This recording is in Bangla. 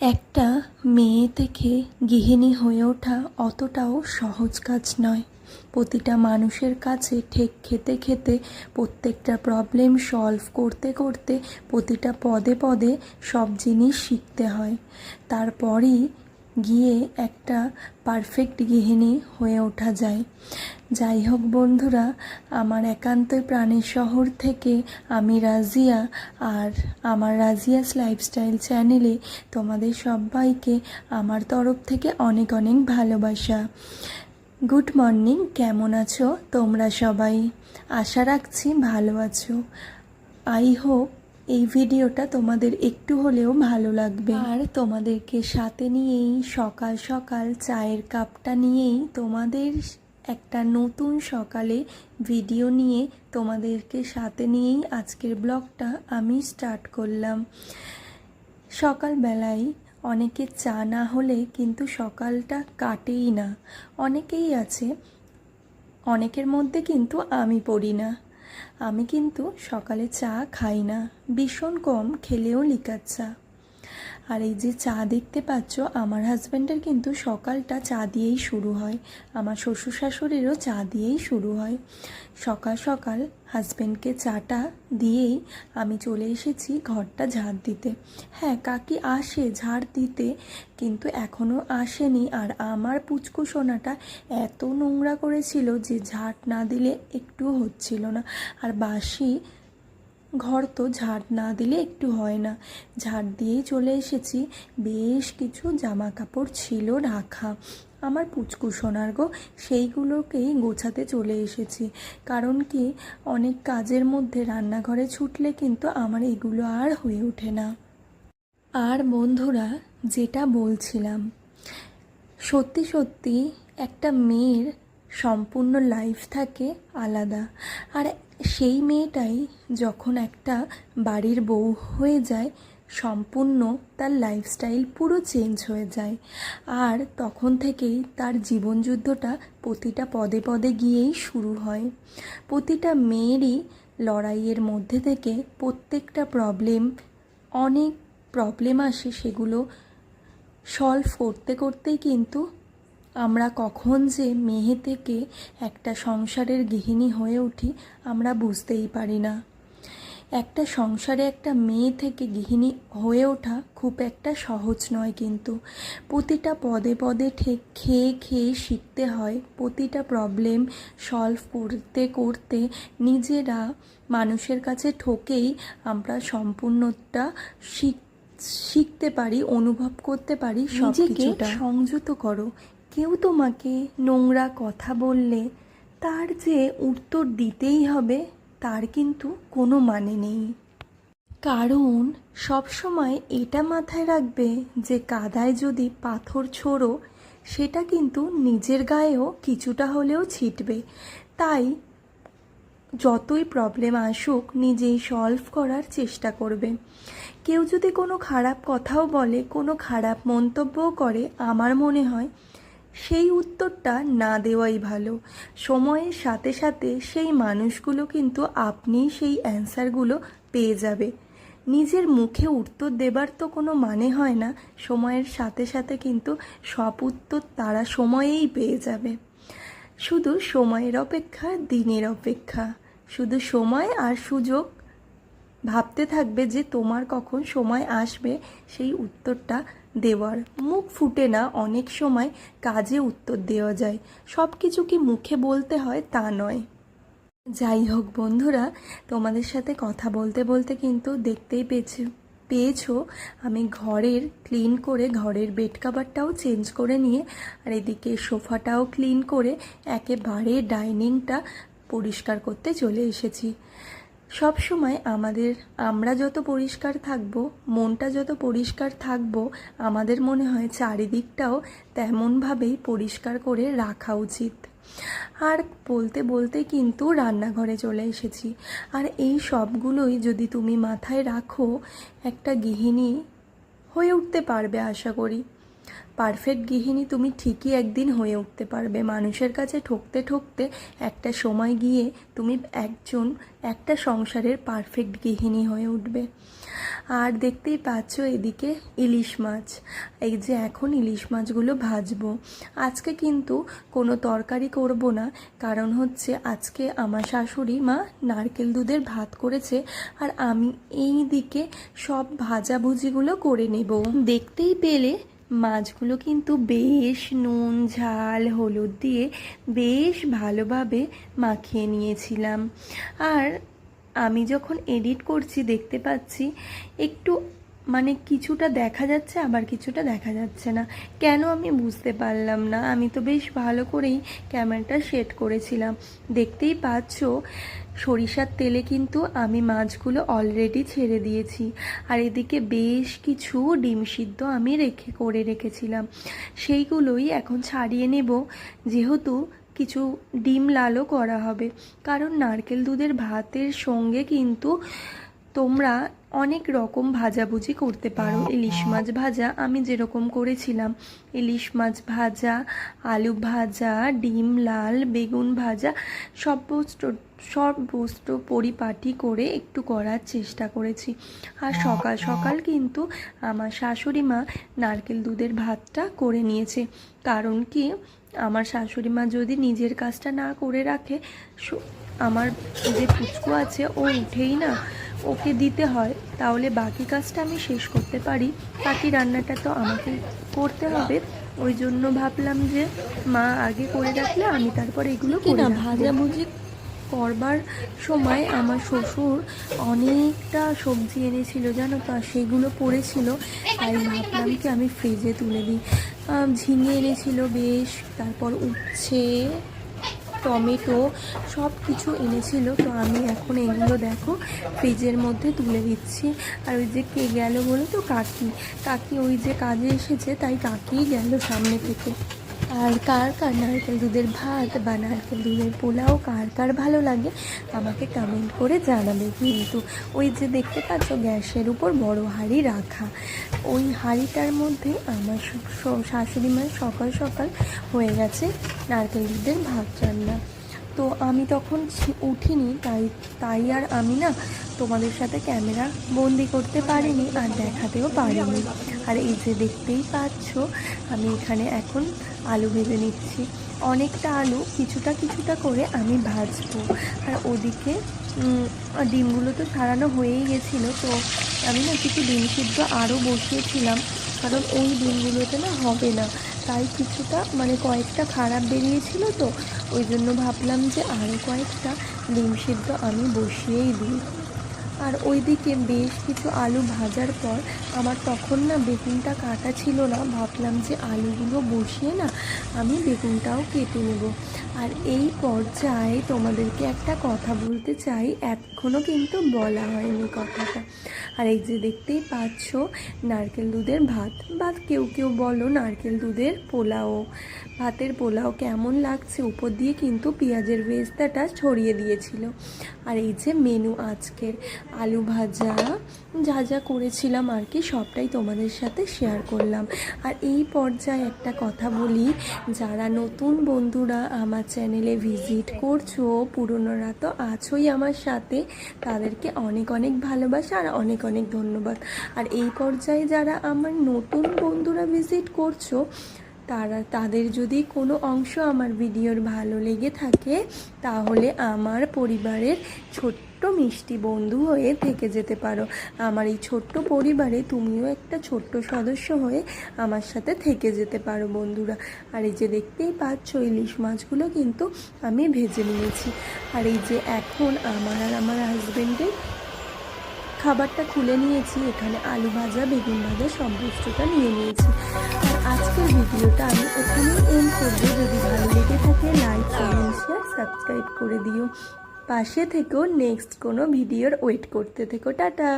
একটা মেয়ে থেকে গৃহিণী হয়ে ওঠা অতটাও সহজ কাজ নয়। প্রতিটা মানুষের কাছে ঠেক খেতে খেতে, প্রত্যেকটা প্রবলেম সলভ করতে করতে প্রতিটা পদে পদে সব জিনিস শিখতে হয়। তারপরেই গিয়ে একটা পারফেক্ট গৃহিণী হয়ে ওঠা যায়। যাই হোক বন্ধুরা, আমার একান্তই প্রাণের শহর থেকে আমি রাজিয়া আর আমার রাজিয়াস লাইফস্টাইল চ্যানেলে তোমাদের সবাইকে আমার তরফ থেকে অনেক অনেক ভালোবাসা। গুড মর্নিং কেমন আছো তোমরা সবাই? আশা রাখছি ভালো আছো। আই হোপ এই ভিডিওটা তোমাদের একটু হলেও ভালো লাগবে। আর তোমাদেরকে সাথে নিয়েই সকাল সকাল চায়ের কাপটা নিয়েই তোমাদের একটা নতুন সকালে ভিডিও নিয়ে তোমাদেরকে সাথে নিয়েই আজকের ব্লগটা আমি স্টার্ট করলাম। সকালবেলায় অনেকে চা না হলে কিন্তু সকালটা কাটেই না। অনেকেই আছে, অনেকের মধ্যে কিন্তু আমি পড়ি না। আমি কিন্তু সকালে চা খাই না। ভীষণ কম খেলেও লিকার চা। আর এই যে চা দেখতে পাচ্ছ, আমার হাজব্যান্ডের কিন্তু সকালটা চা দিয়েই শুরু হয়। আমার শ্বশুর শাশুড়িরও চা দিয়েই শুরু হয়। সকাল সকাল হাজব্যান্ডকে চাটা দিয়েই আমি চলে এসেছি ঘরটা ঝাড় দিতে। হ্যাঁ কাকি আসে ঝাড় দিতে, কিন্তু এখনও আসেনি। আর আমার পুচকু সোনাটা এত নোংরা করেছিল যে ঝাড় না দিলে একটুও হচ্ছিল না। আর বাসি ঘর তো ঝাড় না দিলে একটু হয় না। ঝাড় দিয়েই চলে এসেছি। বেশ কিছু জামা কাপড় ছিল রাখা। আমার পুচকু সোনার গো, সেইগুলোকেই গোছাতে চলে এসেছি। কারণ কি, অনেক কাজের মধ্যে রান্নাঘরে ছুটলে কিন্তু আমার এগুলো আর হয়ে ওঠে না। আর বন্ধুরা, যেটা বলছিলাম, সত্যি সত্যি একটা মেয়ের সম্পূর্ণ লাইফ থাকে আলাদা। আর সেই মেয়েটাই যখন একটা বাড়ির বউ হয়ে যায়, সম্পূর্ণ তার লাইফস্টাইল পুরো চেঞ্জ হয়ে যায়। আর তখন থেকেই তার জীবনযুদ্ধটা প্রতিটা পদে পদে গিয়েই শুরু হয়। প্রতিটা মেয়েরই লড়াইয়ের মধ্যে থেকে প্রত্যেকটা প্রবলেম অনেক প্রবলেম আসে সেগুলো সলভ করতে, করতেই কিন্তু আমরা কখন যে মেয়ে থেকে একটা সংসারের গৃহিণী হয়ে উঠি আমরা বুঝতেই পারি না। একটা সংসারে একটা মেয়ে থেকে গৃহিণী হয়ে ওঠা খুব একটা সহজ নয় কিন্তু। প্রতিটা পদে পদে ঠিক খেয়ে খেয়ে শিখতে হয় প্রতিটা প্রবলেম সলভ করতে করতে নিজেরা মানুষের কাছে ঠকেই আমরা সম্পূর্ণটা শিখ শিখতে পারি অনুভব করতে পারি সব কিছুটা সংযত করো কেউ তোমাকে নোংরা কথা বললে তার যে উত্তর দিতেই হবে, তার কিন্তু কোনো মানে নেই। কারণ সবসময় এটা মাথায় রাখবে যে কাদায় যদি পাথর ছোড়ো, সেটা কিন্তু নিজের গায়েও কিছুটা হলেও ছিটবে। তাই যতই প্রবলেম আসুক, নিজেই সলভ করার চেষ্টা করবে। কেউ যদি কোনো খারাপ কথাও বলে, কোনো খারাপ মন্তব্যও করে, আমার মনে হয় সেই উত্তরটা না দেওয়াই ভালো। সময়ের সাথে সাথে সেই মানুষগুলো কিন্তু আপনি সেই অ্যান্সারগুলো পেয়ে যাবে। নিজের মুখে উত্তর দেবার তো কোনো মানে হয় না, সময়ের সাথে সাথে কিন্তু সব উত্তর তারা সময়েই পেয়ে যাবে। শুধু সময়ের অপেক্ষা, দিনের অপেক্ষা। শুধু সময় আর সুযোগ। ভাবতে থাকবে যে তোমার কখন সময় আসবে, সেই উত্তরটা দেওয়ার। মুখ ফুটে না অনেক সময় কাজে উত্তর দেওয়া যায়। সব কিছু কি মুখে বলতে হয় তা নয়। যাই হোক বন্ধুরা, তোমাদের সাথে কথা বলতে বলতে কিন্তু দেখতেই পেয়েছি, পেয়েছ, আমি ঘরের ক্লিন করে ঘরের বেড কাভারটাও চেঞ্জ করে নিয়ে আর এদিকে সোফাটাও ক্লিন করে একেবারে ডাইনিংটা পরিষ্কার করতে চলে এসেছি। সব সময় আমাদের আমরা যত পরিষ্কার থাকব, মনটা যত পরিষ্কার থাকব, আমাদের মনে হয় চারিদিকটাও তেমনভাবেই পরিষ্কার করে রাখা উচিত। আর বলতে বলতে কিন্তু রান্নাঘরে চলে এসেছি। আর এই সবগুলোই যদি তুমি মাথায় রাখো, একটা গৃহিণী হয়ে উঠতে পারবে আশা করি। পারফেক্ট গৃহিণী তুমি ঠিকই একদিন হয়ে উঠতে পারবে। মানুষের কাছে ঠকতে ঠকতে একটা সময় গিয়ে তুমি একজন, একটা সংসারের পারফেক্ট গৃহিণী হয়ে উঠবে। আর দেখতেই পাচ্ছ এদিকে ইলিশ মাছ। এই যে এখন ইলিশ মাছগুলো ভাজবো। আজকে কিন্তু কোনো তরকারি করব না। কারণ হচ্ছে আজকে আমার শাশুড়ি মা নারকেল দুধের ভাত করেছে আর আমি এই দিকে সব ভাজাভুজিগুলো করে নেব। দেখতেই পেলে মাছগুলো কিন্তু বেশ নুন, ঝাল, হলুদ দিয়ে বেশ ভালোভাবে মাখিয়ে নিয়েছিলাম। আর আমি যখন এডিট করছি, দেখতে পাচ্ছি, একটু মানে কিছুটা দেখা যাচ্ছে, আবার কিছুটা দেখা যাচ্ছে না। কেন আমি বুঝতে পারলাম না? আমি তো বেশ ভালো করেই ক্যামেরাটা সেট করেছিলাম। দেখতেই পাচ্ছ, সরিষার তেলে কিন্তু আমি মাছগুলো অলরেডি ছেড়ে দিয়েছি। আর এদিকে বেশ কিছু ডিম সিদ্ধ আমি রেখে, করে রেখেছিলাম। সেইগুলোই এখন ছাড়িয়ে নেব। যেহেতু কিছু ডিম লালও করা হবে। কারণ নারকেল দুধের ভাতের সঙ্গে কিন্তু তোমরা অনেক রকম ভাজাভুজি করতে পারো। ইলিশ মাছ ভাজা আমি যেরকম করেছিলাম। ইলিশ মাছ ভাজা আলু ভাজা ডিম লাল বেগুন ভাজা সব বস্তু সব বস্তু পরিপাটি করে একটু করার চেষ্টা করেছি। আর সকাল সকাল কিন্তু আমার শাশুড়ি মা নারকেল দুধের ভাতটা করে নিয়েছে। কারণ কি? আমার শাশুড়ি মা যদি নিজের কাজটা না করে রাখে আমার যে পুচকু আছে ও উঠেই না ওকে দিতে হয় তাহলে বাকি কাজটা আমি শেষ করতে পারি। বাকি রান্নাটা তো আমাকে করতে হবে। ওই জন্য ভাবলাম যে মা আগে করে রাখলে আমি তারপর এগুলো কি না রাখব। ভাজাভুজি করবার সময় আমার শ্বশুর অনেকটা সবজি এনেছিল জানো তো সেগুলো পড়েছিল। তাই ভাবলাম কি আমি ফ্রিজে তুলে দিই। ঝিঙে এনেছিল বেশ তারপর উচ্ছে টমেটো সব কিছু এনেছিল, তো আমি এখন এগুলো দেখো ফ্রিজের মধ্যে তুলে দিচ্ছি। আর ওই যে কে গেল বলে তো, কাকি। কাকি ওই যে কাজে এসেছে, তাই কাকিই গেল সামনে থেকে। আর কার কার নারকেল দুধের ভাত বা নারকেল দুধের পোলাও, কার কার ভালো লাগে আমাকে কমেন্ট করে জানাবে। কিন্তু ওই যে দেখতে পাচ্ছ গ্যাসের উপর বড় হাঁড়ি রাখা, ওই হাঁড়িটার মধ্যে আমার শাশুড়ি মায়ের সকাল সকাল হয়ে গেছে নারকেল দুধের ভাত রান্না। তো আমি তখন উঠিনি, তাই তাই আর আমি না তোমাদের সাথে ক্যামেরা বন্দি করতে পারিনি আর দেখাতেও পারিনি। আর এই যে দেখতেই পাচ্ছ, আমি এখানে এখন আলু ভেজে নিচ্ছি। অনেকটা আলু, কিছুটা কিছুটা করে আমি ভাজবো। আর ওদিকে ডিমগুলো তো ছাড়ানো হয়েই গেছিল, তো আমি না কিছু ডিম সিদ্ধ আরও বসিয়েছিলাম, কারণ ওই ডিমগুলোতে না হবে না। তাই কিছুটা মানে কয়েকটা খারাপ বেরিয়েছিল তো ওই জন্য ভাবলাম যে আরও কয়েকটা ডিম সিদ্ধ আমি বসিয়েই দিই। আর ওইদিকে বেশ কিছু আলু ভাজার পর আমার তখন না বেগুনটা কাটা ছিল না। ভাবলাম যে আলুগুলো বসিয়ে না আমি বেগুনটাও কেটে নেব। আর এই পর্যায়ে তোমাদেরকে একটা কথা বলতে চাই এখনও কিন্তু বলা হয়নি কথাটা। আর এই যে দেখতেই পাচ্ছ, নারকেল দুধের ভাত। বা কেউ কেউ বলো নারকেল দুধের পোলাও। ভাতের পোলাও কেমন লাগছে? উপর দিয়ে কিন্তু পেঁয়াজের ভেস্তাটা ছড়িয়ে দিয়েছিল। আর এই যে মেনু আজকের। আলু ভাজা, যা যা করেছিলাম আর কি, সবটাই তোমাদের সাথে শেয়ার করলাম। আর এই পর্যায়ে একটা কথা বলি, যারা নতুন বন্ধুরা আমার চ্যানেলে ভিজিট করছ, পুরনোরা তো আছোই আমার সাথে, তাদেরকে অনেক অনেক ভালোবাসা আর অনেক অনেক ধন্যবাদ। আর এই পর্যায়ে যারা আমার নতুন বন্ধুরা ভিজিট করছ তারা, তাদের যদি কোনো অংশ আমার ভিডিওর ভালো লেগে থাকে, তাহলে আমার পরিবারের ছোট্ট মিষ্টি বন্ধু হয়ে থেকে যেতে পারো। আমার এই ছোট্ট পরিবারে তুমিও একটা ছোট্ট সদস্য হয়ে আমার সাথে থেকে যেতে পারো বন্ধুরা। আর এই যে দেখতেই পাচ্ছ, ইলিশ মাছগুলো কিন্তু আমি ভেজে নিয়েছি। আর এই যে এখন আমার আর আমার হাজবেন্ডের খাবারটা খুলে নিয়েছি, এখানে আলু ভাজা, বেগুন ভাজা সব বস্তুটা নিয়ে নিয়েছি। আর আজকের ভিডিওটা আমি এখানেই এন্ড করব। যদি ভালো লেগে থাকে লাইক কমেন্ট শেয়ার সাবস্ক্রাইব করে দিও। পাশে থেকেও নেক্সট কোনো ভিডিওর ওয়েট করতে থেকো। টাটা!